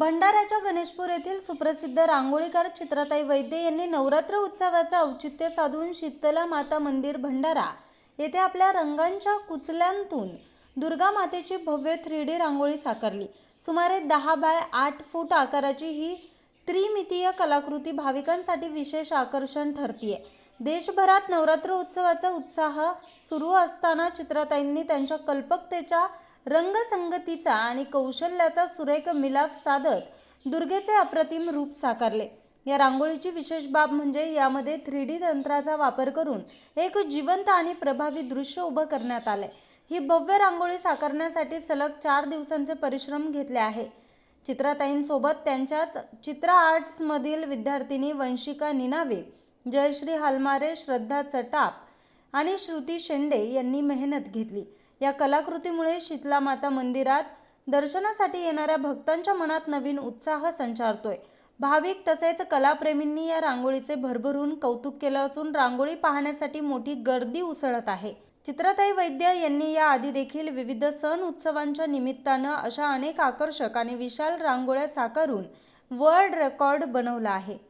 भंडाऱ्याच्या गणेशपूर येथील सुप्रसिद्ध रांगोळीकार चित्रताई वैद्य यांनी नवरात्र उत्सवाचं औचित्य साधून शीतला माता मंदिर भंडारा येथे आपल्या रंगांच्या कुचल्यांतून दुर्गा मातेची भव्य थ्री डी रांगोळी साकारली. सुमारे दहा बाय आठ फूट आकाराची ही त्रिमितीय कलाकृती भाविकांसाठी विशेष आकर्षण ठरतीये. देशभरात नवरात्र उत्सवाचा उत्साह सुरू असताना चित्रताईंनी त्यांच्या कल्पकतेच्या रंगसंगतीचा आणि कौशल्याचा सुरेख मिलाफ साधत दुर्गेचे अप्रतिम रूप साकारले. या रांगोळीची विशेष बाब म्हणजे यामध्ये थ्री डी तंत्राचा वापर करून एक जिवंत आणि प्रभावी दृश्य उभं करण्यात आले ही भव्य रांगोळी साकारण्यासाठी सलग चार दिवसांचे परिश्रम घेतले आहे. चित्राताईंसोबत त्यांच्याच चित्रा आर्ट्समधील विद्यार्थिनी वंशिका निनावे जयश्री हलमारे श्रद्धा चटाप आणि श्रुती शेंडे यांनी मेहनत घेतली. या कलाकृतीमुळे शीतला माता मंदिरात दर्शनासाठी येणाऱ्या भक्तांच्या मनात नवीन उत्साह संचारतोय. भाविक तसेच कलाप्रेमींनी या रांगोळीचे भरभरून कौतुक केलं असून रांगोळी पाहण्यासाठी मोठी गर्दी उसळत आहे. चित्रताई वैद्य यांनी या आधी देखील विविध सण उत्सवांच्या निमित्तानं अशा अनेक आकर्षक आणि विशाल रांगोळ्या साकारून वर्ल्ड रेकॉर्ड बनवला आहे.